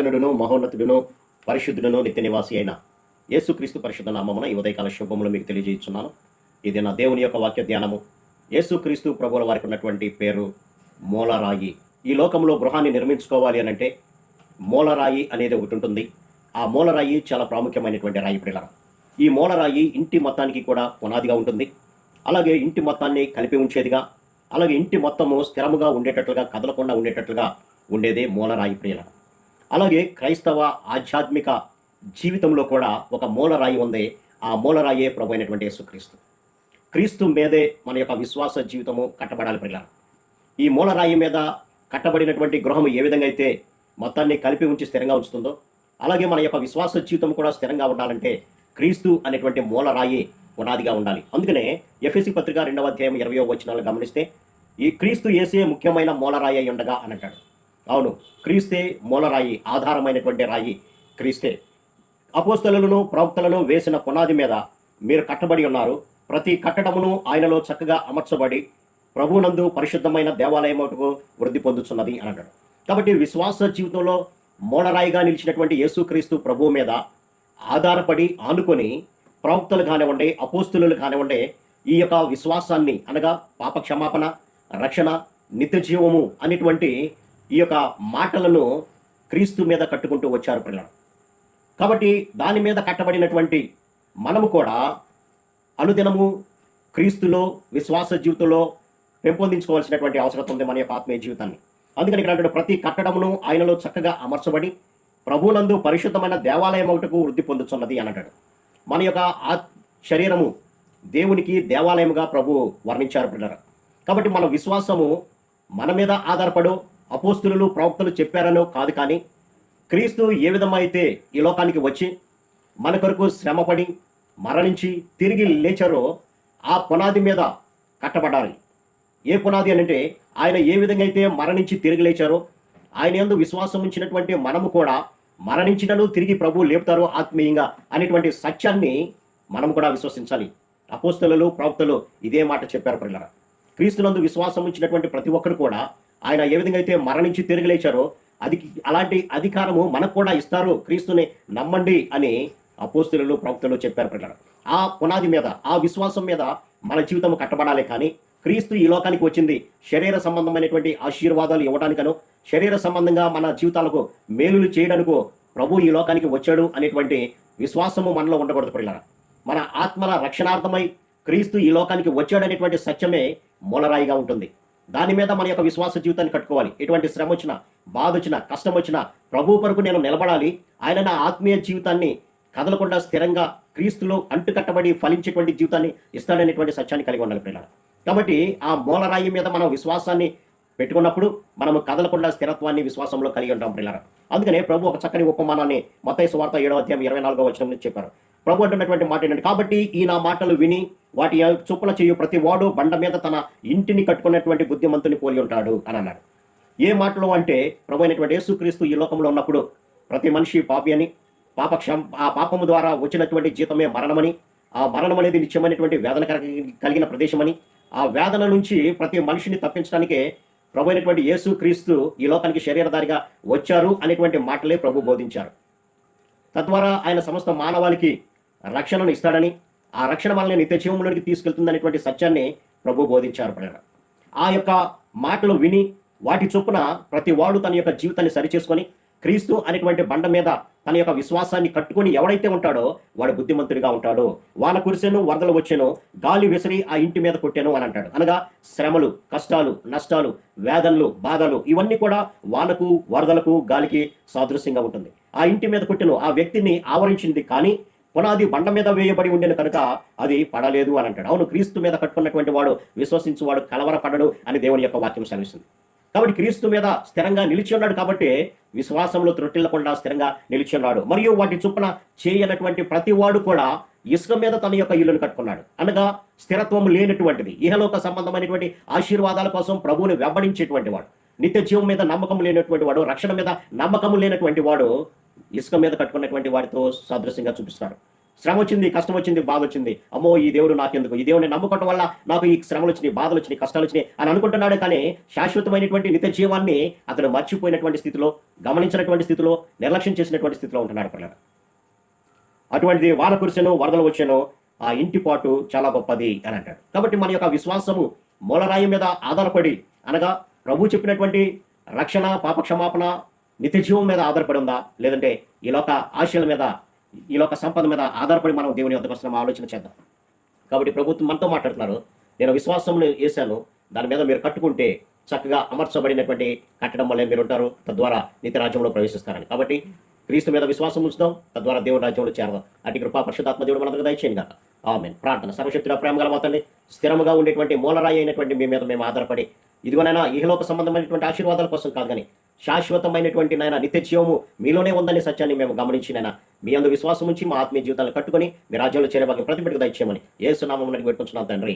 మహాగణుడును మహోన్నతుడును పరిశుద్ధుడును నిత్య నివాసి అయిన యేసుక్రీస్తు పరిశుద్ధ నామమున ఈ ఉదయకాల శుభములు మీకు తెలియజేస్తున్నాను. ఇది నా దేవుని యొక్క వాక్య ధ్యానము. యేసుక్రీస్తు ప్రభువుల వారికి ఉన్నటువంటి పేరు మూలరాయి. ఈ లోకంలో గృహాన్ని నిర్మించుకోవాలి అని అంటే మూలరాయి అనేది ఒకటి ఉంటుంది. ఆ మూలరాయి చాలా ప్రాముఖ్యమైనటువంటి రాయి పిల్లల ఈ మూలరాయి ఇంటి మొత్తానికి కూడా పునాదిగా ఉంటుంది. అలాగే ఇంటి మొత్తాన్ని కలిపి ఉంచేదిగా అలాగే ఇంటి మొత్తము స్థిరముగా ఉండేటట్లుగా కదలకుండా ఉండేటట్లుగా ఉండేదే మూలరాయి ప్రియుల అలాగే క్రైస్తవ ఆధ్యాత్మిక జీవితంలో కూడా ఒక మూలరాయి ఉంది ఆ మూలరాయే ప్రభు అయినటువంటి యేసుక్రీస్తు. క్రీస్తు మీదే మన యొక్క విశ్వాస జీవితము కట్టబడాలి ప్రియుల ఈ మూలరాయి మీద కట్టబడినటువంటి గృహము ఏ విధంగా అయితే మొత్తాన్ని కలిపి ఉంచి స్థిరంగా ఉంచుతుందో అలాగే మన యొక్క విశ్వాస జీవితం కూడా స్థిరంగా ఉండాలంటే క్రీస్తు అనేటువంటి మూలరాయి పునాదిగా ఉండాలి. అందుకనే ఎఫ్ఎసి పత్రిక రెండవ అధ్యాయం ఇరవయో వచనాలు గమనిస్తే ఈ క్రీస్తు ఏసే ముఖ్యమైన మూలరాయి అయి ఉండగా అని అంటాడు. అవును క్రీస్తే మూలరాయి ఆధారమైనటువంటి రాయి క్రీస్తే. అపోస్తలను ప్రవక్తలను వేసిన పునాది మీద మీరు కట్టబడి ఉన్నారు. ప్రతి కట్టడమును ఆయనలో చక్కగా అమర్చబడి ప్రభునందు పరిశుద్ధమైన దేవాలయముకు వృద్ధి పొందుతున్నది అని అన్నాడు కాబట్టి విశ్వాస జీవితంలో మూలరాయిగా నిలిచినటువంటి యేసుక్రీస్తు ప్రభువు మీద ఆధారపడి ఆనుకొని ప్రవక్తలు కానివ్వండి అపోస్తులు కానివ్వండి ఈ యొక్క విశ్వాసాన్ని అనగా పాప క్షమాపణ రక్షణ నిత్య జీవము అనేటువంటి ఈ యొక్క మాటలను క్రీస్తు మీద కట్టుకుంటూ వచ్చారు పిల్లలు. కాబట్టి దాని మీద కట్టబడినటువంటి మనము కూడా అనుదినము క్రీస్తులో విశ్వాస జీవితంలో పెంపొందించుకోవాల్సినటువంటి అవసరం ఉంది మన యొక్క ఆత్మీయ జీవితాన్ని. అందుకని ఇక్కడ ప్రతి కట్టడమును ఆయనలో చక్కగా అమర్చబడి ప్రభునందు పరిశుద్ధమైన దేవాలయం ఒకటకు వృద్ధి పొందుతున్నది అని అంటాడు. మన యొక్క ఆ శరీరము దేవునికి దేవాలయముగా ప్రభు వర్ణించారు పిల్లర కాబట్టి మన విశ్వాసము మన మీద ఆధారపడు అపోస్తులు ప్రవక్తలు చెప్పారనో కాదు కానీ క్రీస్తు ఏ విధమైతే ఈ లోకానికి వచ్చి మన కొరకు శ్రమపడి మరణించి తిరిగి లేచారో ఆ పునాది మీద కట్టబడాలి ఏ పునాది అని అంటే ఆయన ఏ విధంగా అయితే మరణించి తిరిగి లేచారో ఆయన ఎందు విశ్వాసం ఉంచినటువంటి మనము కూడా మరణించినను తిరిగి ప్రభువు లేపుతారు ఆత్మీయంగా అనేటువంటి సత్యాన్ని మనం కూడా విశ్వసించాలి. అపోస్తలు ప్రవక్తలు ఇదే మాట చెప్పారు పిల్లల క్రీస్తునందు విశ్వాసం ఉంచినటువంటి ప్రతి ఒక్కరు కూడా ఆయన ఏ విధంగా అయితే మరణించి తిరిగి లేచారో అది అలాంటి అధికారము మనకు కూడా ఇస్తారు. క్రీస్తుని నమ్మండి అని అపోస్తులు ప్రవక్తలు చెప్పారు ప్రకారం. ఆ పునాది మీద ఆ విశ్వాసం మీద మన జీవితం కట్టబడాలి కానీ క్రీస్తు ఈ లోకానికి వచ్చింది. శరీర సంబంధమైనటువంటి ఆశీర్వాదాలు ఇవ్వడానికను శరీర సంబంధంగా మన జీవితాలకు మేలులు చేయడానికో ప్రభు ఈ లోకానికి వచ్చాడు అనేటువంటి విశ్వాసము మనలో ఉండకూడదు పిల్లల మన ఆత్మల రక్షణార్థమై క్రీస్తు ఈ లోకానికి వచ్చాడనేటువంటి సత్యమే మూలరాయిగా ఉంటుంది. దాని మీద మన యొక్క విశ్వాస జీవితాన్ని కట్టుకోవాలి. ఎటువంటి శ్రమ వచ్చినా బాధ వచ్చినా కష్టం వచ్చినా ప్రభు కొరకు నేను నిలబడాలి. ఆయన నా ఆత్మీయ జీవితాన్ని కదలకుండా స్థిరంగా క్రీస్తులో అంటుకట్టబడి ఫలించేటువంటి జీవితాన్ని ఇస్తాడనేటువంటి సత్యాన్ని కలిగి ఉండాలి పిల్లలు కాబట్టి ఆ మూలరాయి మీద మనం విశ్వాసాన్ని పెట్టుకున్నప్పుడు మనము కదలకుండా స్థిరత్వాన్ని విశ్వాసంలో కలిగి ఉంటాం పిల్లలు అందుకనే ప్రభు ఒక చక్కని ఉపమానాన్ని మత్తయి సువార్త ఏడవ అధ్యాయం ఇరవై నాలుగో వచ్చిన చెప్పారు. ప్రభు అంటున్నటువంటి మాట ఏంటంటే కాబట్టి ఈ నా మాటలు విని వాటి చొప్పున చేయు ప్రతి వాడు బండ మీద తన ఇంటిని కట్టుకున్నటువంటి బుద్ధిమంతుని పోలి ఉంటాడు అని అన్నాడు. ఏ మాటలు అంటే ప్రభు అయినటువంటి యేసుక్రీస్తు ఈ లోకంలో ఉన్నప్పుడు ప్రతి మనిషి పాపి అని పాపక్షం ఆ పాపము ద్వారా వచ్చినటువంటి జీతమే మరణమని ఆ మరణం అనేది నిత్యమైనటువంటి వేదన కలిగి- కలిగిన ప్రదేశమని ఆ వేదన నుంచి ప్రతి మనిషిని తప్పించడానికే ప్రభు అయినటువంటి యేసు క్రీస్తు ఈ లోకానికి శరీరధారిగా వచ్చారు అనేటువంటి మాటలే ప్రభు బోధించారు. తద్వారా ఆయన సమస్త మానవాళికి రక్షణను ఇస్తాడని ఆ రక్షణ మనల్ని నిత్య జీవంలోనికి తీసుకెళ్తుందనేటువంటి సత్యాన్ని ప్రభు బోధించారు ప్రజలు ఆ యొక్క మాటలు విని వాటి చొప్పున ప్రతి వాడు తన యొక్క జీవితాన్ని సరిచేసుకొని క్రీస్తు అనేటువంటి బండ మీద తన యొక్క విశ్వాసాన్ని కట్టుకొని ఎవడైతే ఉంటాడో వాడు బుద్ధిమంతుడిగా ఉంటాడు. వాన కురిసెను వరదలు వచ్చాను గాలి విసిరి ఆ ఇంటి మీద కొట్టాను అని అంటాడు. అనగా శ్రమలు కష్టాలు నష్టాలు వేదనలు బాధలు ఇవన్నీ కూడా వానకు వరదలకు గాలికి సాదృశ్యంగా ఉంటుంది. ఆ ఇంటి మీద కొట్టిన ఆ వ్యక్తిని ఆవరించింది కానీ పునాది బండ మీద వేయబడి ఉండేది కనుక అది పడలేదు అని అంటాడు. అవును క్రీస్తు మీద కట్టుకున్నటువంటి వాడు విశ్వసించువాడు కలవరపడడు అని దేవుని యొక్క వాక్యం సెలవిస్తుంది. కాబట్టి క్రీస్తు మీద స్థిరంగా నిలిచి ఉన్నాడు కాబట్టి విశ్వాసంలో త్రొట్టిల్లకుండా స్థిరంగా నిలిచి ఉన్నాడు. మరియు వాటి చొప్పున చేయనటువంటి ప్రతి వాడు కూడా ఇసుక మీద తన యొక్క ఇల్లును కట్టుకున్నాడు. అనగా స్థిరత్వం లేనటువంటిది ఇహలోక సంబంధమైనటువంటి ఆశీర్వాదాల కోసం ప్రభువుని వెంబడించేటువంటి వాడు. నిత్య జీవం మీద నమ్మకం లేనటువంటి వాడు రక్షణ మీద నమ్మకం లేనటువంటి వాడు ఇసుక మీద కట్టుకున్నటువంటి వారితో సాదృశ్యంగా చూపిస్తారు శ్రమ వచ్చింది కష్టం వచ్చింది బాధ వచ్చింది. అమ్మో ఈ దేవుడు నాకెందుకు? ఈ దేవుడిని నమ్ముకోవడం వల్ల నాకు ఈ శ్రమలు వచ్చినాయి బాధలు వచ్చినాయి కష్టాలు వచ్చినాయి అని అనుకుంటున్నాడు కానీ శాశ్వతమైనటువంటి నిత్య జీవాన్ని అతను మర్చిపోయినటువంటి స్థితిలో గమనించినటువంటి స్థితిలో నిర్లక్ష్యం చేసినటువంటి స్థితిలో ఉంటున్నాడు పిల్లలు అటువంటిది వాన కురిసెను వరదలు వచ్చాను ఆ ఇంటి పాటు చాలా గొప్పది అని అంటాడు. కాబట్టి మన యొక్క విశ్వాసము మూలరాయి మీద ఆధారపడి అనగా ప్రభు చెప్పినటువంటి రక్షణ పాపక్షమాపణ నిత్యజీవం నిత్య జీవం మీద ఆధారపడి ఉందా? లేదంటే ఈ లోక ఆశయాల మీద ఈ లోక సంపద మీద ఆధారపడి మనం దేవుని వద్దకు వస్తున్నాం ఆలోచన చేద్దాం. కాబట్టి ప్రభుత్వం మనతో మాట్లాడుతున్నారు. నేను విశ్వాసంలో వేశాను. దాని మీద మీరు కట్టుకుంటే చక్కగా అమర్చబడినటువంటి కట్టడం వల్లే మీరు ఉంటారు. తద్వారా నిత్య రాజ్యంలో ప్రవేశిస్తారని. కాబట్టి క్రీస్తు మీద విశ్వాసం ఉంచుదాం. తద్వారా దేవుని రాజ్యంలో చేరదాం. అటు కృపా పరిశుధాత్మ దేవుడు మనందరూ దయచేయండి కాక ఆమెన్. ప్రార్థన సర్వశక్తుల ప్రేమ గల మాతండి స్థిరంగా ఉండేటువంటి మూలరాయి అయినటువంటి మీ మీద మేము ఆధారపడి ఇదిగోనైనా ఈహలోక సంబంధమైనటువంటి ఆశీర్వాదాల కోసం కాదు కానీ శాశ్వతమైనటువంటి నాయన నిత్యజీవము మీలోనే ఉందనే సత్యాన్ని మేము గమనించినైనా మీ అందు విశ్వాసం ఉంచి మా ఆత్మీయ జీవితాలను కట్టుకొని మీ రాజ్యంలో చేరే భాగ్యం ప్రతిపెట్టుకు దయచేయమని ఏసునామం సునామం పెట్టుకుంటున్నాం తండ్రి.